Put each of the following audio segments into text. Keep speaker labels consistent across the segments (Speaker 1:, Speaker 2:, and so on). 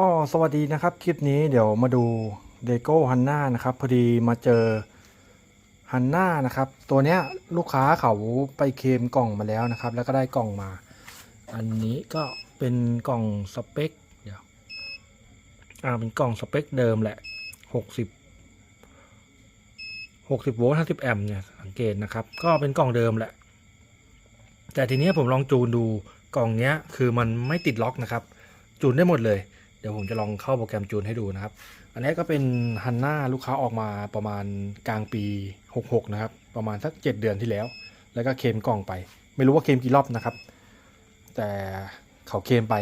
Speaker 1: ก็สวัสดีนะครับ คลิปนี้เดี๋ยวมาดูเดโก้ฮันน่านะครับพอดีมาเจอฮันน่านะครับ ตัวเนี้ยลูกค้าเขาไปเคมกล่องมาแล้วนะครับ แล้วก็ได้กล่องมา อันนี้ก็เป็นกล่องสเปคเดี๋ยวอ่าเป็นกล่องสเปคเดิมแหละหกสิบหกสิบโวลต์ห้าสิบแอมป์เนี่ยสังเกตนะครับ ก็เป็นกล่องเดิมแหละ แต่ทีนี้ผมลองจูนดูกล่องเนี้ยคือมันไม่ติดล็อกนะครับ จูนได้หมดเลย ดี๋ยวผมจะลองเข้าโปรแกรมจูนให้ดูนะครับ อันนี้ก็เป็นฮันน่าลูกค้าออกมาประมาณกลางปี 66 นะครับ ประมาณสัก 7 เดือนที่แล้ว แล้วก็เคมกล่องไป ไม่รู้ว่าเคมกี่รอบนะครับ แต่เขาเคมไป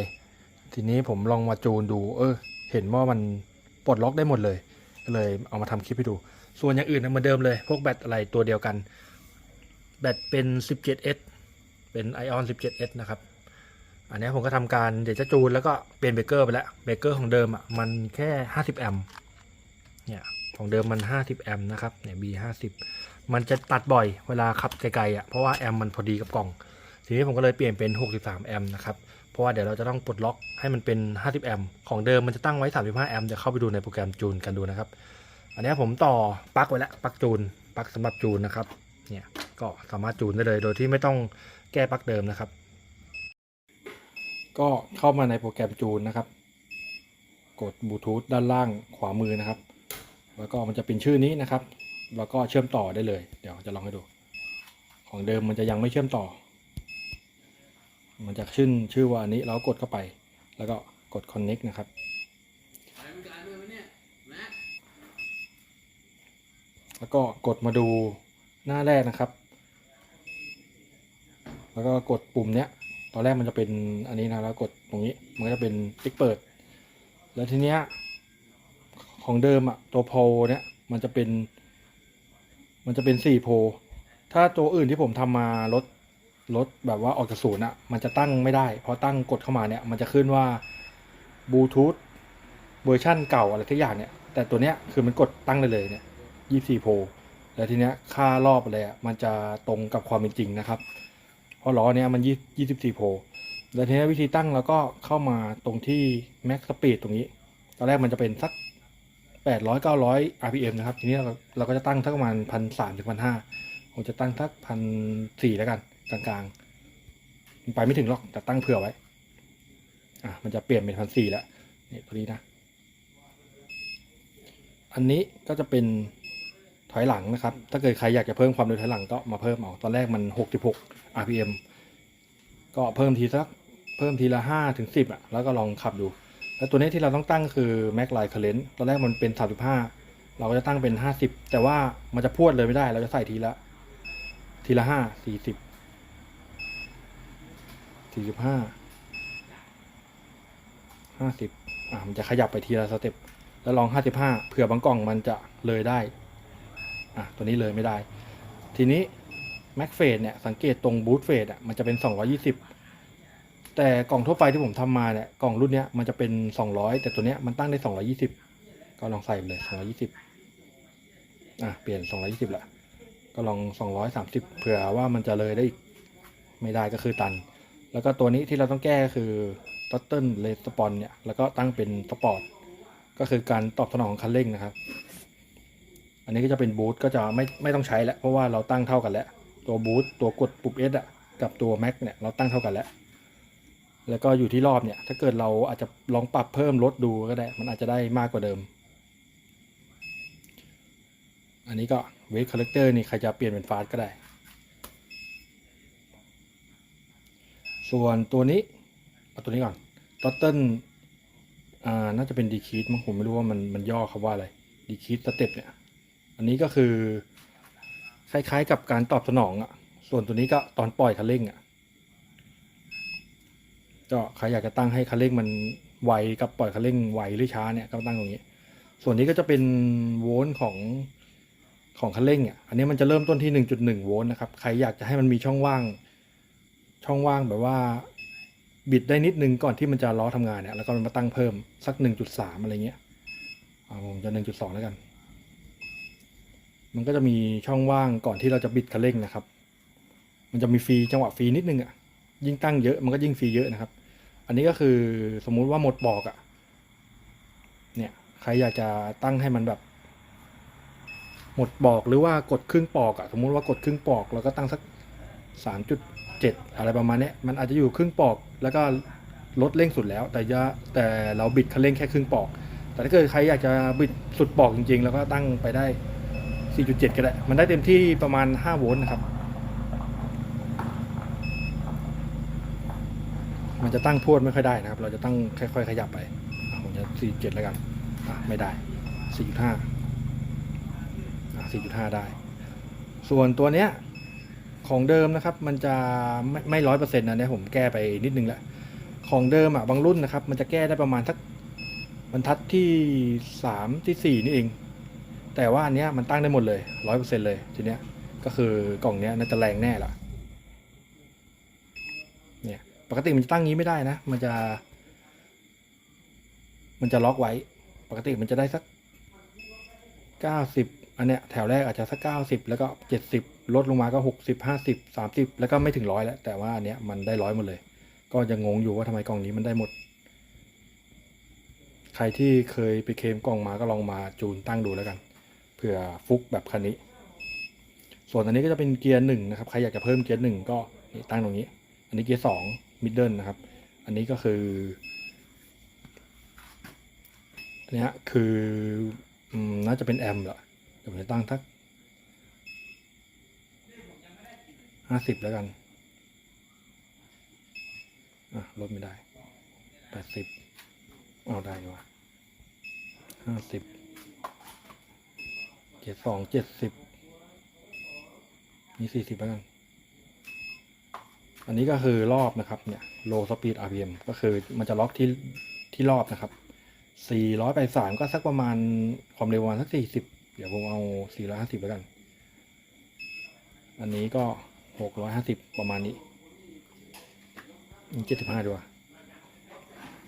Speaker 1: ทีนี้ผมลองมาจูนดู เออ เห็นว่ามันปลดล็อกได้หมดเลยก็เลยเอามาทำคลิปให้ดู ส่วนอย่างอื่นนะเหมือนเดิมเลย พวกแบตอะไรตัวเดียวกัน แบตเป็น 17S เป็น Ion 17S นะครับ อันนี้ผมก็ทำการเดี๋ยวจะจูนแล้วก็เปลี่ยนเบรเกอร์ไปแล้วเบรเกอร์ของเดิมอะมันแค่50แอมป์เนี่ยของเดิมมัน50แอมป์นะครับเนี่ย B 50มันจะตัดบ่อยเวลาขับไกลๆอะเพราะว่าแอมป์มันพอดีกับกล่อง ทีนี้ผมก็เลยเปลี่ยนเป็น63แอมป์นะครับเพราะว่าเดี๋ยวเราจะต้องปลดล็อกให้มันเป็น50แอมป์ของเดิมมันจะตั้งไว้35แอมป์เดี๋ยวเข้าไปดูในโปรแกรมจูนกันดูนะครับอันนี้ผมต่อปลั๊กไว้แล้วปลั๊กจูนปลั๊กสำหรับจูนนะครับเนี่ยก็สามารถจูนได้เลยโดยที่ไม่ต้องแก้ปลั๊กเดิมนะครับ ก็เข้ามาในโปรแกรมจูนนะครับ กดบลูทูธด้านล่างขวามือนะครับ แล้วก็มันจะเป็นชื่อนี้นะครับ แล้วก็เชื่อมต่อได้เลย เดี๋ยวจะลองให้ดู ของเดิมมันจะยังไม่เชื่อมต่อ มันจะชื่นชื่อว่าอันนี้เรากดเข้าไป แล้วก็กด connect นะครับ
Speaker 2: อะไรมันการด้วยวะเนี่ยแม่
Speaker 1: แล้วก็กดมาดูหน้าแรกนะครับ แล้วก็กดปุ่มเนี้ย ตอนแรกมันจะเป็นอันนี้นะแล้วกดตรงนี้มันก็จะเป็นติ๊กเปิด แล้วทีเนี้ยของเดิมอะตัวโพเนี้ยมันจะเป็น มันจะเป็นสี่โพถ้าตัวอื่นที่ผมทำมาลดลดแบบว่าออกจากศูนย์อะมันจะตั้งไม่ได้เพราะตั้งกดเข้ามาเนี่ยมันจะขึ้นว่าบลูทูธเวอร์ชั่นเก่าอะไรทุกอย่างเนี่ย แต่ตัวเนี้ยคือมันกดตั้งได้เลยเนี่ยยี่สี่โพแล้วทีเนี้ยค่ารอบอะไรอะมันจะตรงกับความเป็นจริงนะครับ เพราะล้อเนี้ยมันยี่ยี่สิบสี่โพแล้วทีนี้วิธีตั้งเราก็เข้ามาตรงที่ max speed ตรงนี้ ตอนแรกมันจะเป็นสักแปดร้อยเก้าร้อย rpm นะครับ ทีนี้เราเราก็จะตั้งสักประมาณพันสามถึงพันห้าผมจะตั้งสักพันสี่แล้วกัน กลางๆมันไปไม่ถึงหรอกแต่ตั้งเผื่อไว้ อะมันจะเปลี่ยนเป็นพันสี่แล้วนี่ตัวนี้นะ อันนี้ก็จะเป็น ถอยหลังนะครับ ถ้าเกิดใครอยากจะเพิ่มความเร็วถอยหลังก็มาเพิ่มเอา ตอนแรกมัน 66 rpm ก็เพิ่มทีสัก เพิ่มทีละ 5 ถึง 10 อะ แล้วก็ลองขับดู แล้วตัวนี้ที่เราต้องตั้งคือ max line current ตอนแรกมันเป็น 35 เราก็จะตั้งเป็น 50 แต่ว่ามันจะพรวดเลยไม่ได้ เราจะใส่ทีละ ทีละ 5 40 45 50 อะ มันจะขยับไปทีละสเต็ป แล้วลอง 55 เผื่อบางกล่องมันจะเลยได้ อะตัวนี้เลยไม่ได้ ทีนี้ Mac f a d e เนี่ยสังเกตตรง Boot f a d e อะมันจะเป็น 220 แต่กล่องทั่วไปที่ผมทำมาเนี่ยกล่องรุ่นเนี้ยมันจะเป็น 200 แต่ตัวเนี้ยมันตั้งได้ 220 ก็ลองใส่ไปเลย 220 อะเปลี่ยน 220ละก็ลอง 230 เผื่อว่ามันจะเลยได้อีกไม่ได้ก็คือตัน แล้วก็ตัวนี้ที่เราต้องแก้ก็คือ Total Response เนี่ยแล้วก็ตั้งเป็น Sport ก็คือการตอบสนองของคันเร่งนะครับ อันนี้ก็จะเป็นบูทก็จะไม่ไม่ต้องใช้แล้วเพราะว่าเราตั้งเท่ากันแล้ว ตัวบูทตัวกดปุ่ม S อะกับตัวแม็กเนี่ยเราตั้งเท่ากันแล้ว แล้วก็อยู่ที่รอบเนี่ย ถ้าเกิดเราอาจจะลองปรับเพิ่มลดดูก็ได้ มันอาจจะได้มากกว่าเดิม อันนี้ก็เวทคาแรคเตอร์นี่ใครจะเปลี่ยนเป็นฟาสก็ได้ ส่วนตัวนี้เอาตัวนี้ก่อนตอตเติ้ลอ่าน่าจะเป็นดีคีดมั้งผมไม่รู้ว่ามันมันย่อคำว่าอะไรดีคีดสเต็ปเนี่ย อันนี้ก็คือคล้ายๆกับการตอบสนองอะ่ะ ส่วนตัวนี้ก็ตอนปล่อยคันเร่งอะ่ะ ก็ใครอยากจะตั้งให้คันเร่งมันไวกับปล่อยคันเร่งไวหรือช้าเนี่ยก็ตั้งตรงนี้ ส่วนนี้ก็จะเป็นโวลต์ของของคันเร่งอะ อันนี้มันจะเริ่มต้นที่ 1.1 โวลต์นะครับ ใครอยากจะให้มันมีช่องว่าง ช่องว่างแบบว่าบิดได้นิดนึงก่อนที่มันจะล้อทำงานเนี่ย แล้วก็มาตั้งเพิ่มสัก 1.3 อะไรเงี้ยเอาผมจะ 1.2 แล้วกัน มันก็จะมีช่องว่างก่อนที่เราจะบิดคันเร่งนะครับ มันจะมีฟรีจังหวะฟรีนิดนึงอะ ยิ่งตั้งเยอะมันก็ยิ่งฟรีเยอะนะครับ อันนี้ก็คือสมมุติว่าหมดบอกอะ เนี่ยใครอยากจะตั้งให้มันแบบ หมดปอกหรือว่ากดครึ่งปอกอะสมมุติว่ากดครึ่งปอกแล้วก็ตั้งสักสามจุดเจ็ดอะไรประมาณเนี้ยมันอาจจะอยู่ครึ่งปอกแล้วก็ลดเร่งสุดแล้ว แต่ยะแต่เราบิดคันเร่งแค่ครึ่งปอก แต่ถ้าเกิดใครอยากจะบิดสุดปอกจริง ๆ แล้วก็ตั้งไปได้ 4.7 ก็ได้ มันได้เต็มที่ประมาณ 5 โวลต์นะครับ มันจะตั้งพวดไม่ค่อยได้นะครับ เราจะตั้งค่อย ๆ ขยับไป ผมจะ 4.7 แล้วกัน ไม่ได้ 4.5 4.5 ได้ ส่วนตัวเนี้ยของเดิมนะครับ มันจะไม่ไม่ร้อยเปอร์เซ็นต์นะเนี่ยผมแก้ไปนิดนึงแล้วของเดิมอะบางรุ่นนะครับ มันจะแก้ได้ประมาณสักบรรทัดที่สามที่สี่นี่เอง แต่ว่าอันเนี้ยมันตั้งได้หมดเลยร้อยเปอร์เซ็นเลยทีเนี้ยก็คือกล่องเนี้ยน่าจะแรงแน่ละเนี่ยปกติมันจะตั้งงี้ไม่ได้นะ มันจะ มันจะล็อกไว้ ปกติมันจะได้สักเก้าสิบอันเนี้ยแถวแรกอาจจะสักเก้าสิบแล้วก็เจ็ดสิบลดลงมาก็หกสิบห้าสิบสามสิบแล้วก็ไม่ถึงร้อยแล้ว แต่ว่าอันเนี้ยมันได้ร้อยหมดเลย ก็ยังงงอยู่ว่าทำไมกล่องนี้มันได้หมดใครที่เคยไปเคมกล่องมาก็ลองมาจูนตั้งดูแล้วกัน ผื่อฟุกแบบคันนี้ ส่วนอันนี้ก็จะเป็นเกียร์หนึ่งนะครับ ใครอยากจะเพิ่มเกียร์หนึ่งก็ตั้งตรงนี้ อันนี้เกียร์สองมิดเดิลนะครับ อันนี้ก็คืออันเนี้ยคือน่าจะเป็นแอมป์แหละเดี๋ยวผมจะตั้งทักห้าสิบแล้วกัน อะลดไม่ได้แปดสิบเอาได้ดีกว่าห้าสิบ เจ็ดสองเจ็ดสิบมีสี่สิบแล้วกันอันนี้ก็คือรอบนะครับเนี่ย low speed RPM ก็คือมันจะล็อกที่ที่รอบนะครับสี่ร้อยไปสามก็สักประมาณความเร็วประมาณสักสี่สิบเดี๋ยวผมเอาสี่ร้อยห้าสิบแล้วกัน อันนี้ก็หกร้อยห้าสิบประมาณนี้เจ็ดสิบห้าด้วย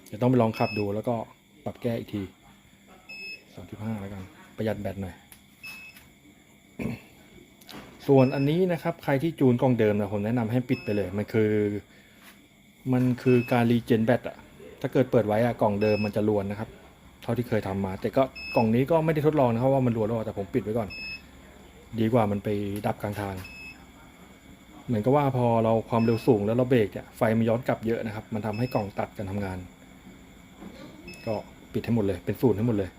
Speaker 1: เดี๋ยวต้องไปลองขับดูแล้วก็ปรับแก้อีกทีสามสิบห้าแล้วกัน ประหยัดแบตหน่อย ส่วนอันนี้นะครับใครที่จูนกล่องเดิมนะผมแนะนำให้ปิดไปเลย มันคือ มันคือการรีเจนแบตอะถ้าเกิดเปิดไว้อะกล่องเดิมมันจะรวนนะครับ เท่าที่เคยทำมา แต่ก็กล่องนี้ก็ไม่ได้ทดลองนะครับว่ามันรวนหรือเปล่าแต่ผมปิดไว้ก่อน ดีกว่ามันไปดับกลางทาง เหมือนกับว่าพอเราความเร็วสูงแล้วเราเบรกเนี่ยไฟมันย้อนกลับเยอะนะครับ มันทำให้กล่องตัดการทำงาน ก็ปิดให้หมดเลยเป็นศูนย์ให้หมดเลย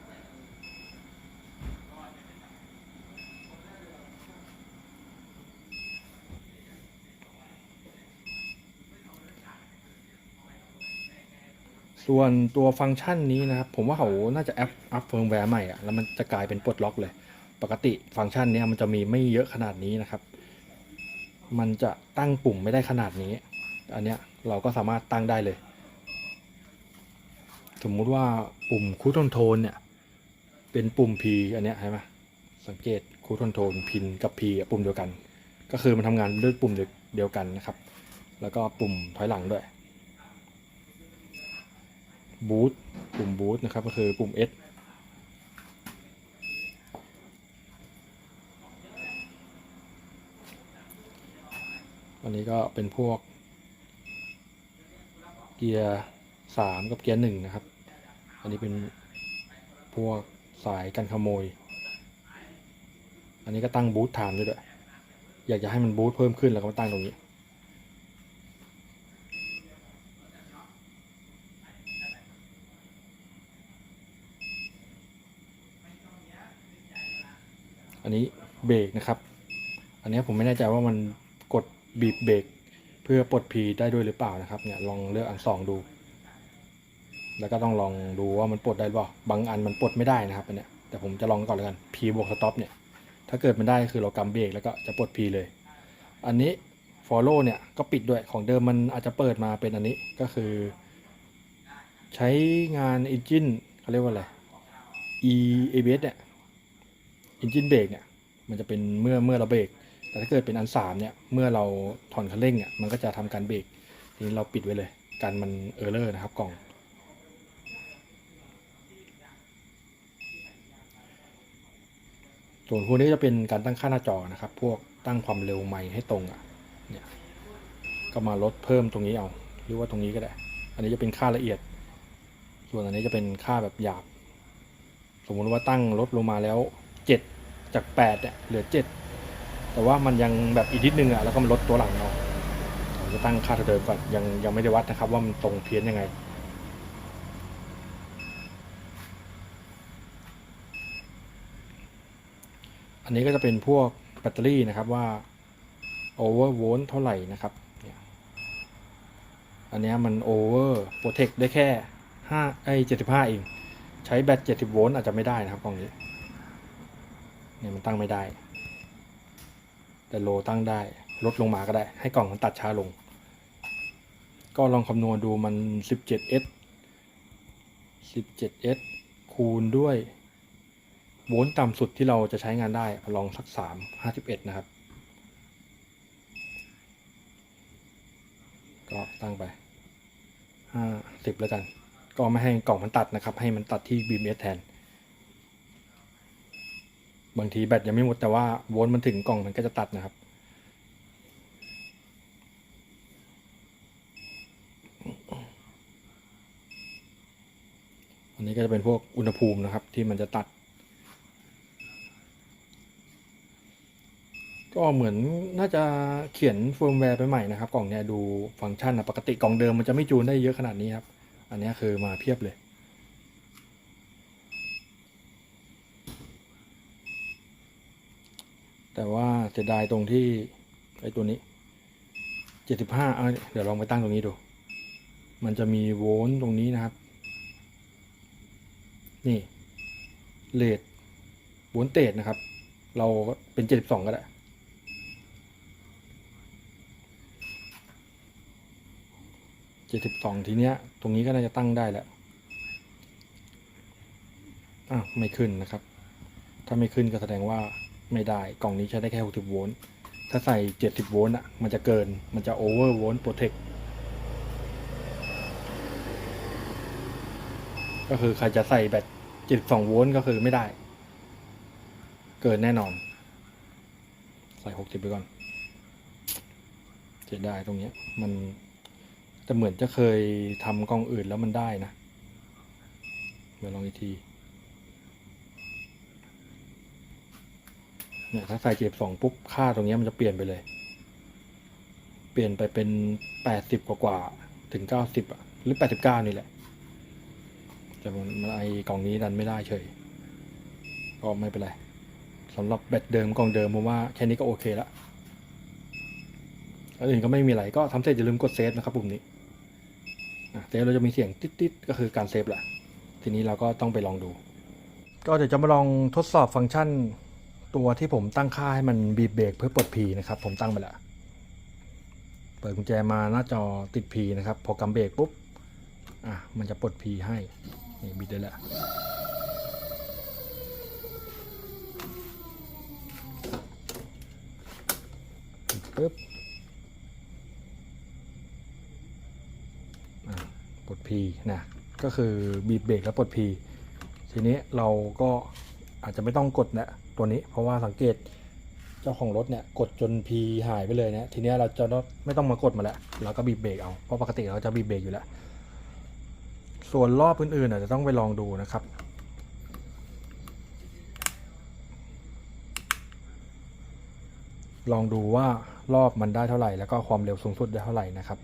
Speaker 1: ส่วนตัวฟังก์ชันนี้นะครับ ผมว่าเขาน่าจะแอปอัพเฟิร์มแวร์ใหม่อะแล้วมันจะกลายเป็นปลดล็อกเลย ปกติฟังก์ชันนี้มันจะมีไม่เยอะขนาดนี้นะครับ มันจะตั้งปุ่มไม่ได้ขนาดนี้ อันเนี้ยเราก็สามารถตั้งได้เลย สมมุติว่าปุ่มคูทอนโทนเนี่ยเป็นปุ่ม P อันเนี้ยใช่ไหมสังเกตคูทอนโทนพินกับ P ปุ่มเดียวกัน ก็คือมันทำงานด้วยปุ่มเดียวกันนะครับ แล้วก็ปุ่มถอยหลังด้วย บูตปุ่มบูตนะครับก็คือปุ่ม S อันนี้ก็เป็นพวก เกียร์สามกับเกียร์หนึ่งนะครับ อันนี้เป็นพวกสายกันขโมย อันนี้ก็ตั้งบูทไทม์ด้วยด้วย อยากจะให้มันบูทเพิ่มขึ้นแล้วก็มาตั้งตรงนี้ อันนี้เบรกนะครับ อันนี้ผมไม่แน่ใจว่ามันกดบีบเบรกเพื่อปลดพีได้ด้วยหรือเปล่านะครับเนี่ยลองเลือกอันสองดู แล้วก็ต้องลองดูว่ามันปลดได้หรือเปล่าบางอันมันปลดไม่ได้นะครับอันเนี้ยแต่ผมจะลองก่อนแล้วกัน P บวกสต็อปเนี่ยถ้าเกิดมันได้คือเรากำเบรกแล้วก็จะปลด P เลย อันนี้ follow เนี่ยก็ปิดด้วยของเดิมมันอาจจะเปิดมาเป็นอันนี้ก็คือ ใช้งาน engine เขาเรียกว่าอะไร e abs เนี่ย engine brake เนี่ยมันจะเป็นเมื่อเมื่อเราเบรกแต่ถ้าเกิดเป็นอันสามเนี่ยเมื่อเราถอนคันเร่งเนี่ยมันก็จะทำการเบรกทีนี้เราปิดไว้เลยกันมันเออร์เลอร์นะครับกล่อง ส่วนพวกนี้จะเป็นการตั้งค่าหน้าจอนะครับ พวกตั้งความเร็วไมให้ตรงอะเนี่ยก็มาลดเพิ่มตรงนี้เอาหรือว่าตรงนี้ก็ได้ อันนี้จะเป็นค่าละเอียด ส่วนอันนี้จะเป็นค่าแบบหยาบ สมมุติว่าตั้งลดลงมาแล้วเจ็ด จากแปดเนี่ยเหลือเจ็ดแต่ว่ามันยังแบบอีกนิดนึงอะแล้วก็มันลดตัวหลังเนาะผมจะตั้งค่าเท่าเดิมก่อนยังยังไม่ได้วัดนะครับว่ามันตรงเพี้ยนยังไงอันนี้ก็จะเป็นพวกแบตเตอรี่นะครับว่า over volt เท่าไหร่นะครับ อันนี้มัน over protect ได้แค่ห้าไอ้เจ็ดสิบห้าเอง ใช้แบตเจ็ดสิบโวลต์อาจจะไม่ได้นะครับกล่องนี้ เนี่ยมันตั้งไม่ได้ แต่โลตั้งได้ ลดลงมาก็ได้ ให้กล่องมันตัดช้าลง ก็ลองคำนวณดูมัน 17s 17s คูณด้วยโวลต์ต่ำสุดที่เราจะใช้งานได้ ลองสัก 3 51 นะครับ ก็ตั้งไป 50 แล้วกัน ก็ไม่ให้กล่องมันตัดนะครับ ให้มันตัดที่ BMS แทน บางทีแบตยังไม่หมดแต่ว่าโวลต์มันถึงกล่องมันก็จะตัดนะครับ อันนี้ก็จะเป็นพวกอุณหภูมินะครับที่มันจะตัด ก็เหมือนน่าจะเขียนเฟิร์มแวร์ไปใหม่นะครับ กล่องเนี้ยดูฟังก์ชันนะปกติกล่องเดิมมันจะไม่จูนได้เยอะขนาดนี้ครับ อันนี้คือมาเพียบเลย แต่ว่าเสียดายตรงที่ไอ้ตัวนี้75เอาเดี๋ยวลองไปตั้งตรงนี้ดู มันจะมีโวลต์ตรงนี้นะครับ นี่เลทโวลเตจนะครับ เราก็เป็น72ก็ได้72ทีเนี้ย ตรงนี้ก็น่าจะตั้งได้แล้วอ้าวไม่ขึ้นนะครับ ถ้าไม่ขึ้นก็แสดงว่า ไม่ได้กล่องนี้ใช้ได้แค่ 60 โวลต์ ถ้าใส่ 70 โวลต์อะ มันจะเกิน มันจะ over volt protect ก็คือใครจะใส่แบต 72 โวลต์ก็คือไม่ได้ เกินแน่นอน ใส่ 60 ไปก่อนเสียดายตรงเนี้ยมันแต่เหมือนจะเคยทำกล้องอื่นแล้วมันได้นะเดี๋ยวลองอีกที เนี่ยถ้าใส่เจ็บสองปุ๊บค่าตรงนี้มันจะเปลี่ยนไปเลย เปลี่ยนไปเป็นแปดสิบกว่าถึงเก้าสิบหรือแปดสิบเก้านี่แหละแต่มันไอกล่องนี้ดันไม่ได้เฉย ก็ไม่เป็นไรสำหรับแบตเดิมกล่องเดิมผมว่าแค่นี้ก็โอเคละอันอื่นก็ไม่มีอะไรก็ทำเสร็จอย่าลืมกดเซฟนะครับปุ่มนี้เซฟเราจะมีเสียงติ๊ดๆก็คือการเซฟแหละทีนี้เราก็ต้องไปลองดู ก็เดี๋ยวจะมาลองทดสอบฟังก์ชัน ตัวที่ผมตั้งค่าให้มันบีบเบรกเพื่อปลดพีนะครับ ผมตั้งไปแล้ว เปิดกุญแจมาหน้าจอติดพีนะครับ พอกำเบรกปุ๊บ อะ มันจะปลดพีให้ นี่บิดได้แล้วปุ๊บปลดพีนะ ก็คือบีบเบรกแล้วปลดพี ทีนี้เราก็ อาจจะไม่ต้องกดนะตัวนี้ เพราะว่าสังเกตเจ้าของรถเนี่ยกดจนพีหายไปเลยเนะทีนี้เราจะไม่ต้องมากดมาแล้วเราก็บีบเบรกเอาเพราะปกติเราจะบีบเบรกอยู่แล้ว ส่วนรอบอื่นๆอาจจะต้องไปลองดูนะครับลองดูว่ารอบมันได้เท่าไหร่ แล้วก็ความเร็วสูงสุดได้เท่าไหร่นะครับ